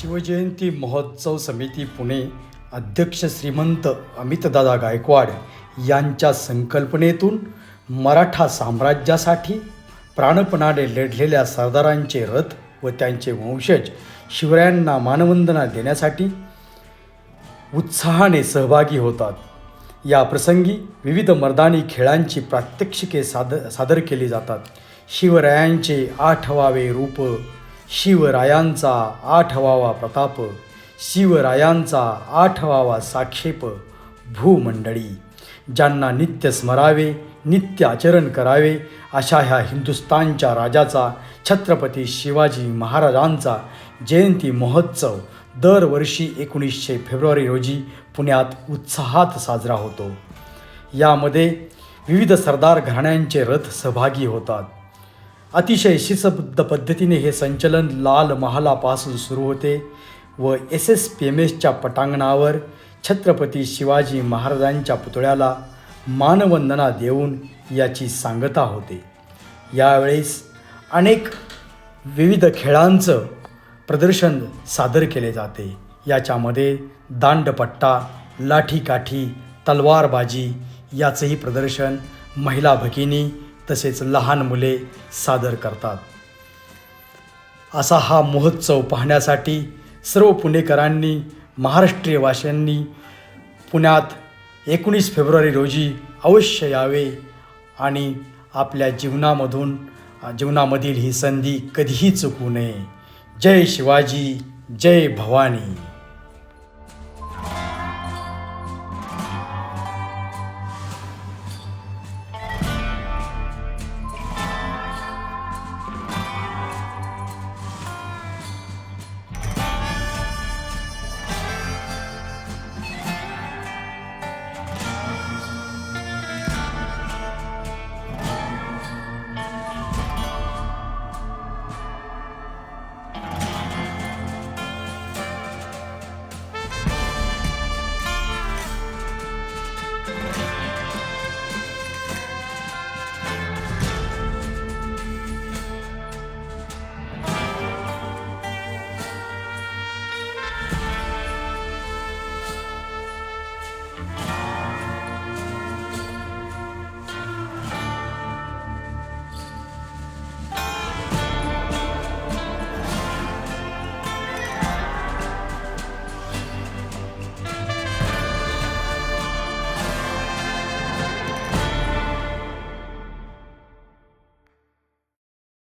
शिवजयंती महोत्सव समिती पुणे अध्यक्ष श्रीमंत अमितदादा गायकवाड यांच्या संकल्पनेतून मराठा साम्राज्यासाठी प्राणपणाने लढलेल्या सरदारांचे रथ व त्यांचे वंशज शिवरायांना मानवंदना देण्यासाठी उत्साहाने सहभागी होतात. या प्रसंगी विविध मर्दानी खेळांची प्रात्यक्षिके साद सादर केली जातात. शिवरायांचे आठवावे रूप शिवरायांचा आठवावा प्रताप शिवरायांचा आठवावा साक्षेप भूमंडळी. ज्यांना नित्य स्मरावे नित्य आचरण करावे अशा ह्या हिंदुस्तानच्या राजाचा छत्रपती शिवाजी महाराजांचा जयंती महोत्सव दरवर्षी एकोणीसशे फेब्रुवारी रोजी पुण्यात उत्साहात साजरा होतो. यामध्ये विविध सरदार घराण्यांचे रथ सहभागी होतात. अतिशय शिस्तबद्ध पद्धतीने हे संचलन लाल महालापासून सुरू होते व एस एस पी एम एसच्या पटांगणावर छत्रपती शिवाजी महाराजांच्या पुतळ्याला मानवंदना देऊन याची सांगता होते. यावेळेस अनेक विविध खेळांचं प्रदर्शन सादर केले जाते. याच्यामध्ये दांडपट्टा लाठीकाठी तलवारबाजी याचंही प्रदर्शन महिला भगिनी तसेच लहान मुले सादर करतात. असा हा महोत्सव पाहण्यासाठी सर्व पुणेकरांनी महाराष्ट्रीयवासियांनी पुण्यात एकोणीस फेब्रुवारी रोजी अवश्य यावे आणि आपल्या जीवनामधून जीवनामधील ही संधी कधीही चुकू नये. जय शिवाजी जय भवानी.